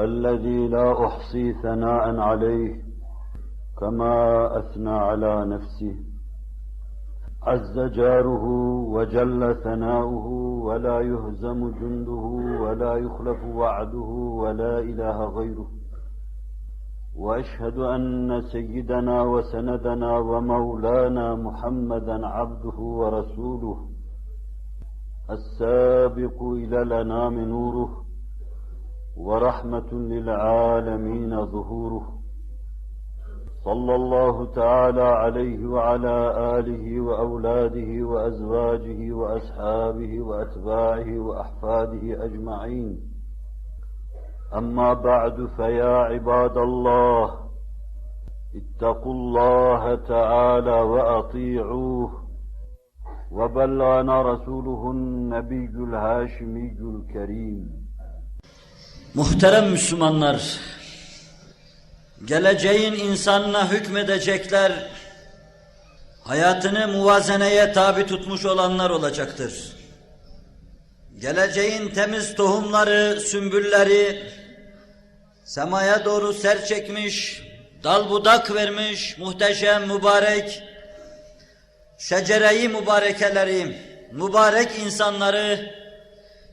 الذي لا أحصي ثناء عليه كما أثنى على نفسه. عز جاره وجل ثناؤه ولا يهزم جنده ولا يخلف وعده ولا إله غيره. وأشهد أن سيدنا وسندنا ومولانا محمدا عبده ورسوله السابق إلى الانام نوره. ورحمة للعالمين ظهوره. صلى الله تعالى عليه وعلى آله وأولاده وأزواجه وأصحابه وأتباعه وأحفاده أجمعين. أما بعد فيا عباد الله اتقوا الله تعالى وأطيعوه. وبلغنا رسوله النبي الهاشمي الكريم. Muhterem Müslümanlar, geleceğin insanına hükmedecekler, hayatını muvazeneye tabi tutmuş olanlar olacaktır. Geleceğin temiz tohumları, sümbülleri, semaya doğru ser çekmiş, dal budak vermiş, muhteşem, mübarek, şecereyi mübarekeleri, mübarek insanları,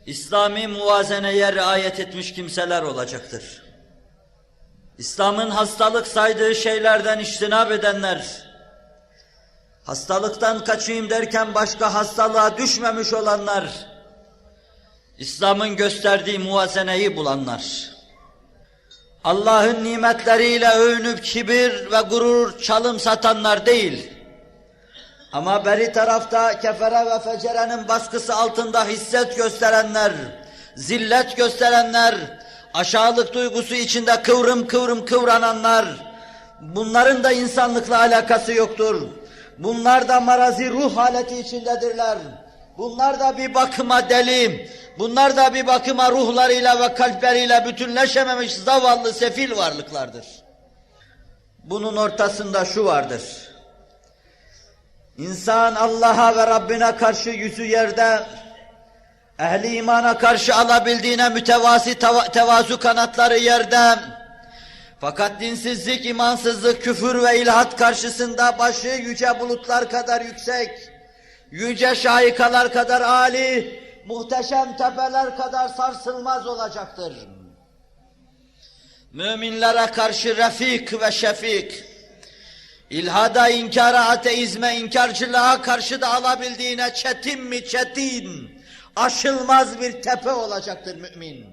İslami muvazeneye riayet etmiş kimseler olacaktır. İslam'ın hastalık saydığı şeylerden iştinab edenler, hastalıktan kaçayım derken başka hastalığa düşmemiş olanlar, İslam'ın gösterdiği muvazeneyi bulanlar, Allah'ın nimetleriyle övünüp kibir ve gurur çalım satanlar değil, ama beri tarafta kefere ve fecerenin baskısı altında hisset gösterenler, zillet gösterenler, aşağılık duygusu içinde kıvrım kıvrım kıvrananlar, bunların da insanlıkla alakası yoktur. Bunlar da marazi ruh haleti içindedirler. Bunlar da bir bakıma deli, bunlar da bir bakıma ruhlarıyla ve kalpleriyle bütünleşememiş zavallı sefil varlıklardır. Bunun ortasında şu vardır. İnsan Allah'a ve Rabbine karşı yüzü yerde, ehli imana karşı alabildiğine mütevazi tevazu kanatları yerde, fakat dinsizlik, imansızlık, küfür ve ilhat karşısında başı yüce bulutlar kadar yüksek, yüce şahikalar kadar âli, muhteşem tepeler kadar sarsılmaz olacaktır. Müminlere karşı refik ve şefik, İlhada, inkara, ateizme, inkarcılığa karşı da alabildiğine çetin mi çetin, aşılmaz bir tepe olacaktır mümin.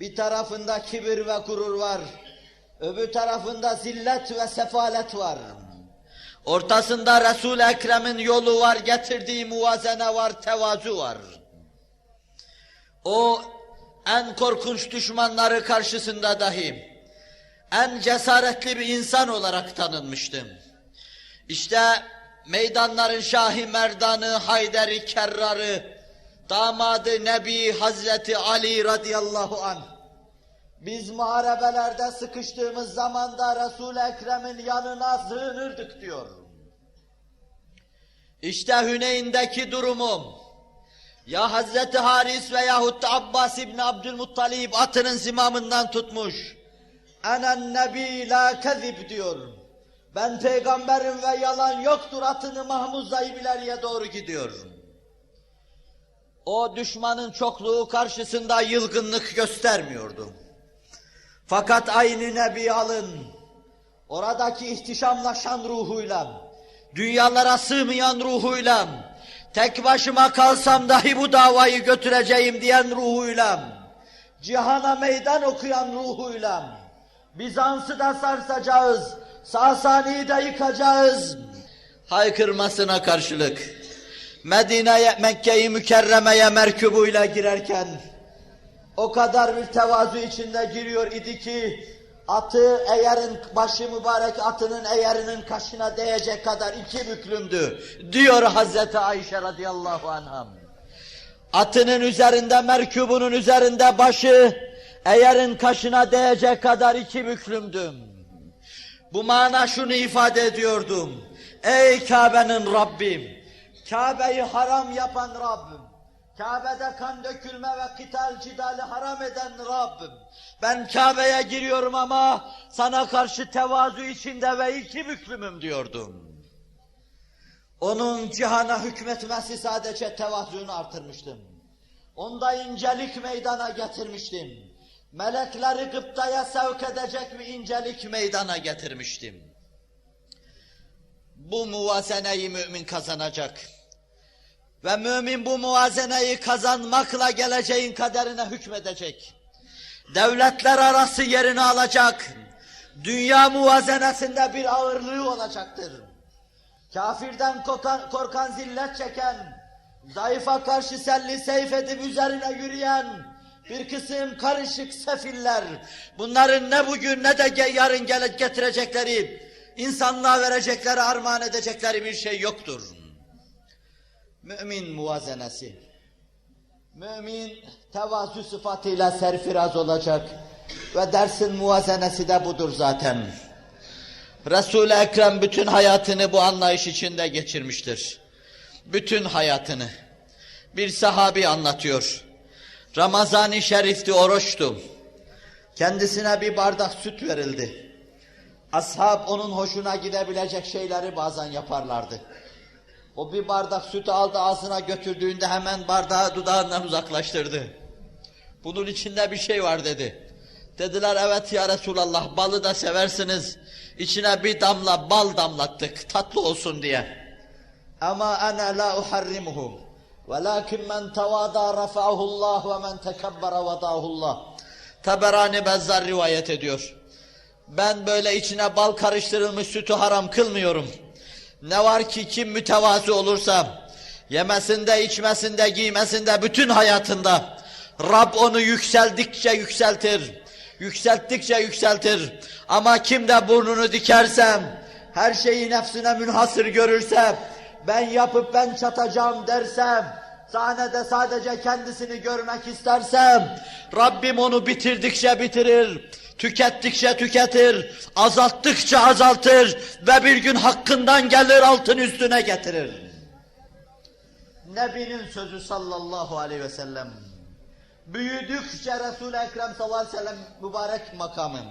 Bir tarafında kibir ve gurur var, öbür tarafında zillet ve sefalet var. Ortasında Resul-i Ekrem'in yolu var, getirdiği muvazene var, tevazu var. O en korkunç düşmanları karşısında dahi, en cesaretli bir insan olarak tanınmıştım. İşte meydanların Şahi Merdanı, Hayderi Kerrarı, damadı Nebi Hazreti Ali radıyallahu an. Biz muharebelerde sıkıştığımız zamanda Resul-i Ekrem'in yanına sığınırdık diyor. İşte Hüneyn'deki durumum. Ya Hazreti Haris veyahut da Abbas İbni Abdülmuttalib atının zimamından tutmuş Enen nebi la kezib diyor. Ben peygamberim ve yalan yoktur atını Mahmud Zahib ileriye doğru gidiyor. O düşmanın çokluğu karşısında yılgınlık göstermiyordu. Fakat aynı nebi alın, oradaki ihtişamlaşan ruhuyla, dünyalara sığmayan ruhuyla, tek başıma kalsam dahi bu davayı götüreceğim diyen ruhuyla, cihana meydan okuyan ruhuyla, Bizans'ı da sarsacağız, Sasani'yi de yıkacağız. Haykırmasına karşılık Medine'ye, Mekke'yi mükerremeye merkubuyla girerken o kadar bir tevazu içinde giriyor idi ki atı eğerin başı mübarek atının eğerinin kaşına değecek kadar iki büklümdü diyor Hazreti Ayşe radıyallahu anh'a. Atının üzerinde merkubunun üzerinde başı eğerin kaşına değecek kadar iki büklümdüm. Bu mana şunu ifade ediyordum. Ey Kabe'nin Rabbim, Kabe'yi haram yapan Rabbim, Kabe'de kan dökülme ve kital cidali haram eden Rabbim. Ben Kabe'ye giriyorum ama sana karşı tevazu içinde ve iki büklümüm diyordum. Onun cihana hükmetmesi sadece tevazuunu artırmıştım. Onda incelik meydana getirmiştim. Melekleri gıptaya sevk edecek bir incelik meydana getirmiştim. Bu muvazeneyi mümin kazanacak. Ve mümin bu muvazeneyi kazanmakla geleceğin kaderine hükmedecek. Devletler arası yerini alacak. Dünya muvazenesinde bir ağırlığı olacaktır. Kafirden korkan, korkan zillet çeken, zayıfa karşı selli seyf edip üzerine yürüyen bir kısım karışık sefiller, bunların ne bugün ne de yarın gele getirecekleri, insanlığa verecekleri, armağan edecekleri bir şey yoktur. Mümin muvazenesi. Mümin tevazu sıfatıyla serfiraz olacak ve dersin muvazenesi de budur zaten. Resul-i Ekrem bütün hayatını bu anlayış içinde geçirmiştir. Bütün hayatını. Bir sahabi anlatıyor. Ramazan-ı Şerif'ti, oruçtu. Kendisine bir bardak süt verildi. Ashab onun hoşuna gidebilecek şeyleri bazen yaparlardı. O bir bardak sütü aldı ağzına götürdüğünde hemen bardağı dudağından uzaklaştırdı. Bunun içinde bir şey var dedi. Dediler evet ya Resulallah balı da seversiniz. İçine bir damla bal damlattık tatlı olsun diye. Ama ana la uharrimuhu. Velakin men tevada rafa'ahu Allah ve men tekebbera vada'ahu Allah. Taberani Bezzar rivayet ediyor. Ben böyle içine bal karıştırılmış sütü haram kılmıyorum. Ne var ki kim mütevazı olursa, yemesinde, içmesinde, giymesinde, bütün hayatında Rab onu yükseldikçe yükseltir. Yükselttikçe yükseltir. Ama kim de burnunu dikersem, her şeyi nefsine münhasır görürse, ben yapıp ben çatacağım dersem, sahnede sadece kendisini görmek istersem, Rabbim onu bitirdikçe bitirir, tükettikçe tüketir, azalttıkça azaltır ve bir gün hakkından gelir altın üstüne getirir. Nebinin sözü sallallahu aleyhi ve sellem. Büyüdükçe Resul-i Ekrem sallallahu aleyhi ve sellem mübarek makamım.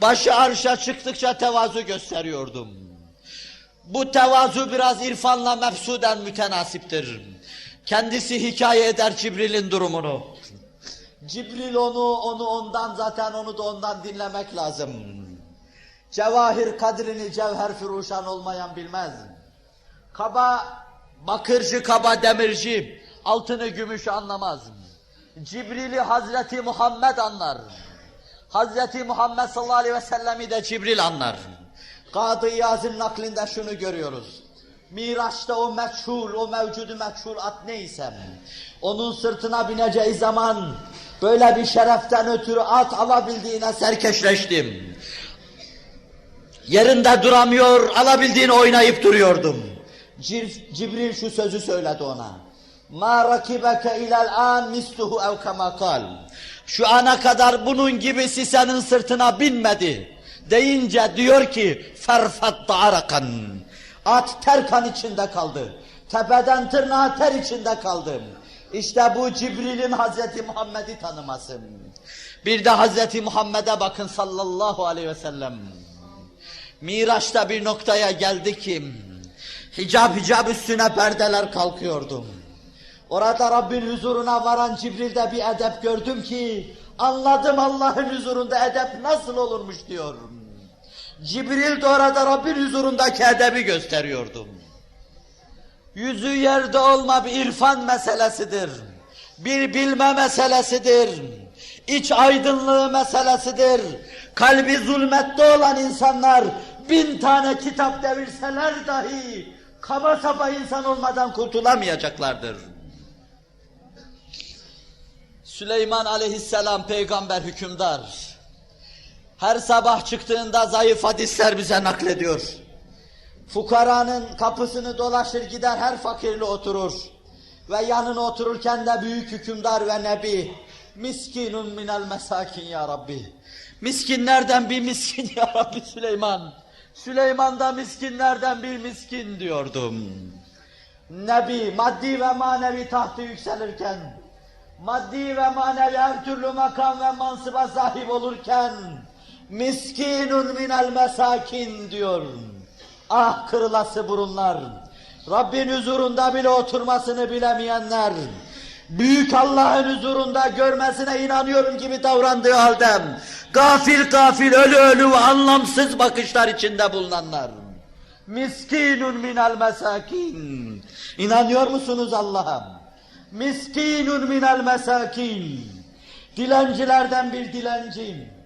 Başı arşa çıktıkça tevazu gösteriyordum. Bu tevazu biraz irfanla mefsuden mütenasiptir. Kendisi hikaye eder Cibril'in durumunu. Cibril onu, onu ondan zaten onu da ondan dinlemek lazım. Cevahir kadrini cevher firuşan olmayan bilmez. Kaba, bakırcı kaba demirci, altını gümüş anlamaz. Cibril'i Hazreti Muhammed anlar. Hazreti Muhammed sallallahu aleyhi ve sellemi de Cibril anlar. Kadı İyaz'ın naklinde şunu görüyoruz. Miraç'ta o meçhul, o mevcudu meçhul at neyse, onun sırtına bineceği zaman böyle bir şereften ötürü at alabildiğine serkeşleştim. Yerinde duramıyor, alabildiğini oynayıp duruyordum. Cib- Cibril şu sözü söyledi ona. Rakibeke ilel an misluhu ev kema kal. Şu ana kadar bunun gibisi senin sırtına binmedi. Deyince diyor ki ferfat arakan. At ter kan içinde kaldı. Tepeden tırnağa ter içinde kaldım. İşte bu Cibril'in Hazreti Muhammed'i tanıması. Bir de Hazreti Muhammed'e bakın sallallahu aleyhi ve sellem. Miraç'ta bir noktaya geldi ki hicab hicab üstüne perdeler kalkıyordu. Orada Rabbin huzuruna varan Cibril'de bir edep gördüm ki anladım Allah'ın huzurunda edep nasıl olurmuş diyorum. Cibril de orada Rabbin huzurundaki edebi gösteriyordu. Yüzü yerde olma bir irfan meselesidir. Bir bilme meselesidir. İç aydınlığı meselesidir. Kalbi zulmette olan insanlar bin tane kitap devirseler dahi kaba saba insan olmadan kurtulamayacaklardır. Süleyman aleyhisselam peygamber hükümdar. Her sabah çıktığında zayıf hadisler bize naklediyor. Fukaranın kapısını dolaşır gider her fakirle oturur. Ve yanına otururken de büyük hükümdar ve nebi. Miskinun minel mesakin ya Rabbi. Miskinlerden bir miskin ya Rabbi Süleyman. Süleyman da miskinlerden bir miskin diyordum. Nebi maddi ve manevi tahtı yükselirken, maddi ve manevi her türlü makam ve mansıba sahip olurken, miskinun minel mesakin diyor. Ah kırılası burunlar, Rabbin huzurunda bile oturmasını bilemeyenler, büyük Allah'ın huzurunda görmesine inanıyorum gibi davrandığı halde, gafil gafil ölü ölü ve anlamsız bakışlar içinde bulunanlar. Miskinun minel mesakin. İnanıyor musunuz Allah'a? Miskinun minel mesakin. Dilencilerden bir dilenciyim.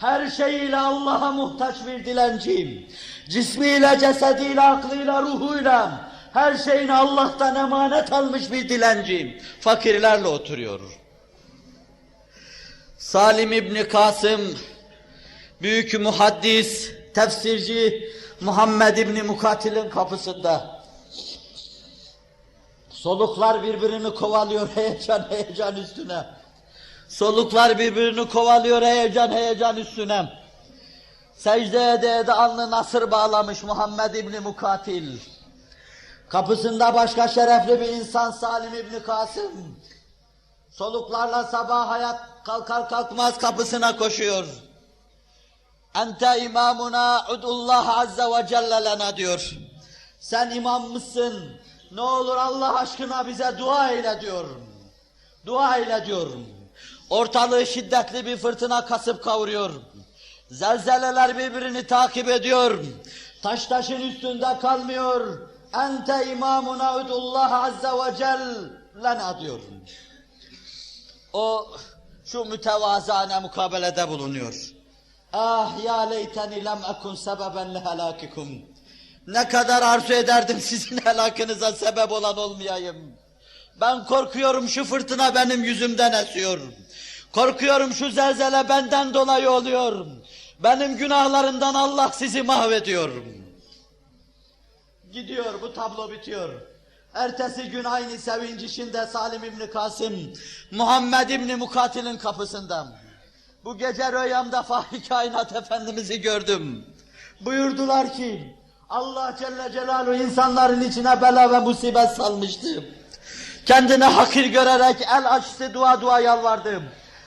Her şeyiyle Allah'a muhtaç bir dilenciyim. Cismiyle, cesediyle, aklıyla, ruhuyla her şeyini Allah'tan emanet almış bir dilenciyim. Fakirlerle oturuyor. Salim İbni Kasım, büyük muhaddis, tefsirci Muhammed İbni Mukatil'in kapısında. Soluklar birbirini kovalıyor heyecan heyecan üstüne. Soluklar birbirini kovalıyor heyecan heyecan üstüne. Secde ede ede alnı nasır bağlamış Muhammed İbni Mukatil. Kapısında başka şerefli bir insan Salim İbni Kasım. Soluklarla sabah hayat kalkar kalkmaz kapısına koşuyor. Ente imamuna udullah azze ve celle lena diyor. Sen imam mısın? Ne olur Allah aşkına bize dua eyle diyor. Dua eyle diyor. Ortalığı şiddetli bir fırtına kasıp kavuruyor. Zelzeleler birbirini takip ediyor. Taş taşın üstünde kalmıyor. Ente imamuna udullah azze ve celle diyor. O şu mütevazane mukabelede bulunuyor. Ah ya leyteni lem ekun sebeben lehelakikum. Ne kadar arzu ederdim sizin helakınıza sebep olan olmayayım. Ben korkuyorum şu fırtına benim yüzümden esiyor. Korkuyorum şu zelzele benden dolayı oluyor. Benim günahlarımdan Allah sizi mahvediyor. Gidiyor bu tablo bitiyor. Ertesi gün aynı sevinç içinde Salim İbni Kasım, Muhammed İbni Mukatil'in kapısında. Bu gece rüyamda Fahri Kainat Efendimiz'i gördüm. Buyurdular ki, Allah Celle Celaluhu insanların içine bela ve musibet salmıştı. Kendine hakir görerek el açtı, dua dua yalvardım.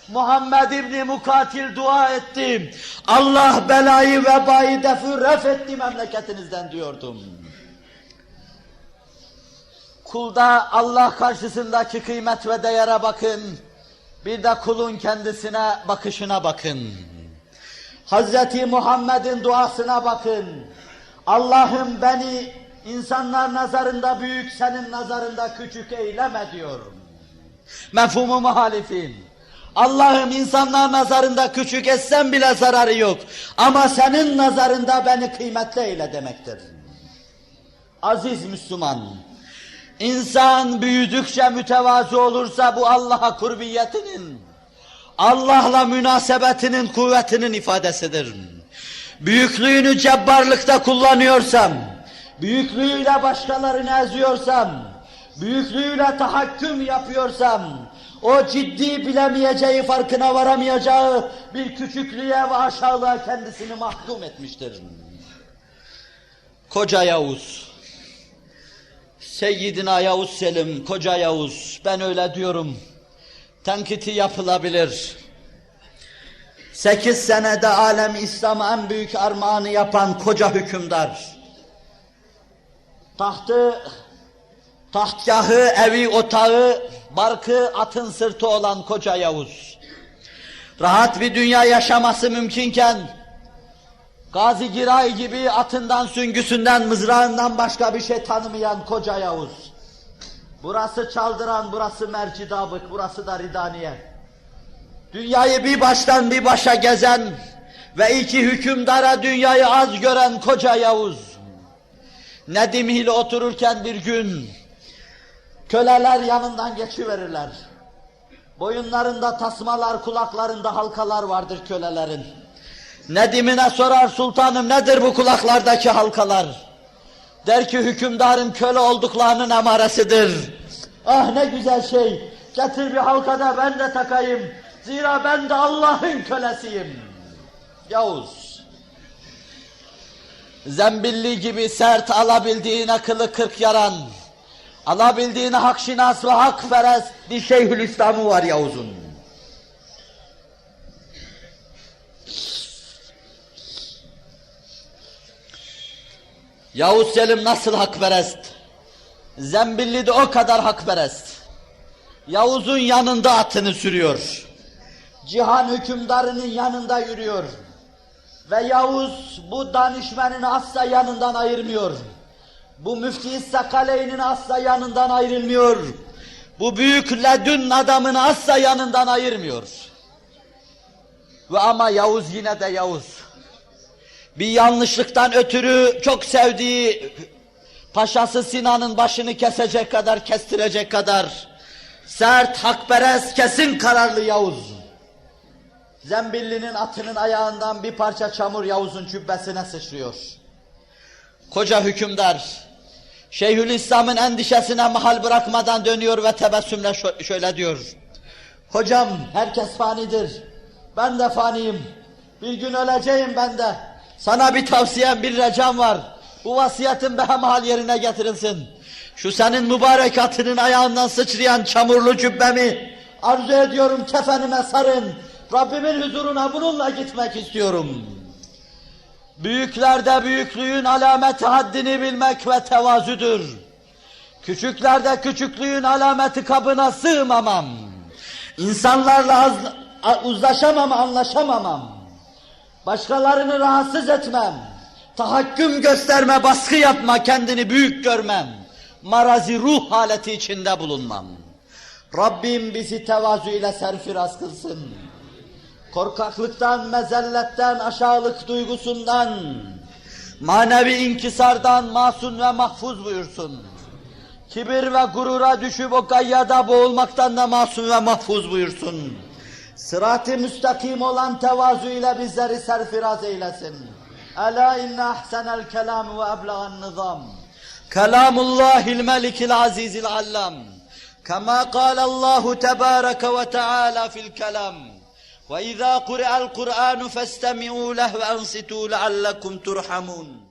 Muhammed İbni Mukatil dua etti. Allah belayı vebayı defü ref etti memleketinizden diyordum. Kulda Allah karşısındaki kıymet ve değere bakın. Bir de kulun kendisine bakışına bakın. Hazreti Muhammed'in duasına bakın. Allah'ım beni insanlar nazarında büyük, senin nazarında küçük eyleme diyor. Mefhumu muhalifin. Allah'ım insanlar nazarında küçük etsem bile zararı yok. Ama senin nazarında beni kıymetli eyle demektir. Aziz Müslüman, insan büyüdükçe mütevazı olursa bu Allah'a kurbiyetinin, Allah'la münasebetinin kuvvetinin ifadesidir. Büyüklüğünü cebbarlıkta kullanıyorsam, büyüklüğüyle başkalarını eziyorsam, büyüklüğüyle tahakküm yapıyorsam, o ciddi bilemeyeceği, farkına varamayacağı bir küçüklüğe ve aşağılığa kendisini mahkum etmiştir. Koca Yavuz, Seyyidina Yavuz Selim, Koca Yavuz, ben öyle diyorum. Tenkiti yapılabilir. Sekiz senede alem İslam'a en büyük armağanı yapan koca hükümdar. Tahtı, tahtgahı, evi, otağı, barkı, atın sırtı olan koca Yavuz. Rahat bir dünya yaşaması mümkünken, Gazi Giray gibi atından, süngüsünden, mızrağından başka bir şey tanımayan koca Yavuz. Burası Çaldıran, burası Mercidabık, burası da Ridaniye. Dünyayı bir baştan bir başa gezen ve iki hükümdara dünyayı az gören koca Yavuz. Nedim ile otururken bir gün köleler yanından geçiverirler. Boyunlarında tasmalar, kulaklarında halkalar vardır kölelerin. Nedimine sorar sultanım nedir bu kulaklardaki halkalar? Der ki hükümdarın köle olduklarının emaresidir. Ah ne güzel şey. Getir bir halkada ben de takayım. Zira ben de Allah'ın kölesiyim. Yavuz. Zembilli gibi sert alabildiğine kılı kırk yaran, alabildiğine hakşinas ve hakperest bir Şeyhülislam'ı var Yavuz'un. Yavuz Selim nasıl hakperest? Zembilli de o kadar hakperest. Yavuz'un yanında atını sürüyor. Cihan hükümdarının yanında yürüyor. Ve Yavuz bu danışmanını asla yanından ayırmıyor. Bu müfti Sakaley'nin asla yanından ayrılmıyor. Bu büyük ledün adamını asla yanından ayırmıyor. Ve ama Yavuz yine de Yavuz. Bir yanlışlıktan ötürü çok sevdiği paşası Sinan'ın başını kesecek kadar, kestirecek kadar sert, hakperest, kesin kararlı Yavuz. Zembilli'nin atının ayağından bir parça çamur Yavuz'un cübbesine sıçrıyor. Koca hükümdar, Şeyhülislam'ın endişesine mahal bırakmadan dönüyor ve tebessümle şö- şöyle diyor. Hocam herkes fanidir, ben de faniyim, bir gün öleceğim ben de. Sana bir tavsiyem, bir recam var. Bu vasiyetin behemhal yerine getirilsin. Şu senin mübarek atının ayağından sıçrayan çamurlu cübbemi arzu ediyorum kefenime sarın. Rabbimin huzuruna bununla gitmek istiyorum. Büyüklerde büyüklüğün alameti haddini bilmek ve tevazüdür. Küçüklerde küçüklüğün alameti kabına sığmamam. İnsanlarla uzlaşamam, anlaşamamam. Başkalarını rahatsız etmem. Tahakküm gösterme, baskı yapma, kendini büyük görmem. Marazi ruh haleti içinde bulunmam. Rabbim bizi tevazu ile serfiraz kılsın. Korkaklıktan, mezelletten, aşağılık duygusundan, manevi inkisardan masum ve mahfuz buyursun. Kibir ve gurura düşüp o gayyada boğulmaktan da masum ve mahfuz buyursun. Sırat-ı müstakim olan tevazu ile bizleri serfiraz eylesin. Ela inne ahsenel kelam ve eblagan nizam. Kelamullahil melikil azizil allam. Kema kâlallahu tebâreke ve teâlâ fil kelam. وإذا قرأ القرآن فاستمعوا له وأنصتوا لعلكم ترحمون.